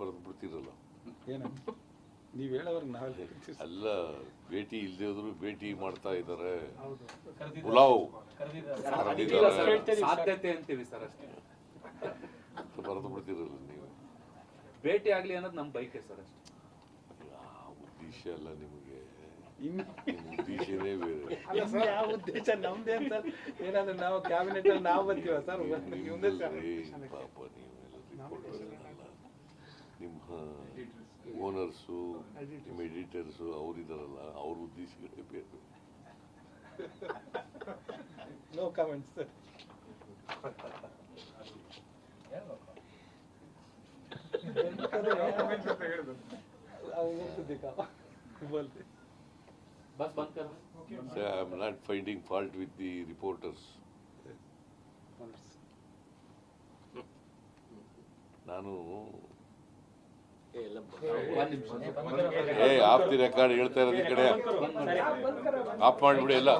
ಬರೆದು ನೀವು ಹೇಳೋರ್ಗೆ ನಾವೆಲ್ಲ ಹೇಳ್ತೀವಿ. ಸರ್. ಅಲ್ಲ ಭೇಟಿ ಇಲ್ಲದೆ ಹೋದ್ರು ಭೇಟಿ ಮಾಡ್ತಾ ಇದ್ದಾರೆ. ಪುಲಾವ್. ಸಾಧ್ಯತೆ ಅಂತೀವಿ ಸರ್ ಅಷ್ಟೇ. ಬರೆದು ಬಿಡ್ತೀರಲ್ಲ ನೀವು. ಭೇಟಿ ಆಗ್ಲಿ ಅನ್ನೋದು ನಮ್ ಬೈಕೆ ಸರ್ ಅಷ್ಟೇ. ಉದ್ದೇಶ ಅಲ್ಲ ನಿಮಗೆ? ಇನ್ನು ನಿಮ್ಮ ಉದ್ದೇಶನೇ ಬೇರೆ. ಅಲ್ಲ ಸರ್ ಯಾವ ಉದ್ದೇಶ? ನಮ್ದೇ ಸರ್ ಏನಾದ್ರೆ ನಾವು ಕ್ಯಾಬಿನೆಟ್ ಅಲ್ಲಿ ನಾವು ಬರ್ತೀವ ಸರ್? ಪಾಪ ನೀವು ನಿಮ್ಮ ಓನರ್ಸು ನಿಮ್ಮ ಎಡಿಟರ್ಸು ಅವರಿದ್ದಾರಲ್ಲ ಅವ್ರ ಉದ್ದೇಶಗಳೇ ಬೇರೆ. No comments I am not finding fault with the reporters ನಾನು ಏ, ಆಪ್ತಿ ಏ ಆಫ್ ದಿ ರೆಕಾರ್ಡ್ ಹೇಳ್ತಾ ಇರೋದು ಈ ಕಡೆ. ಆಫ್ ಮಾಡಿಬಿಡಿ ಎಲ್ಲ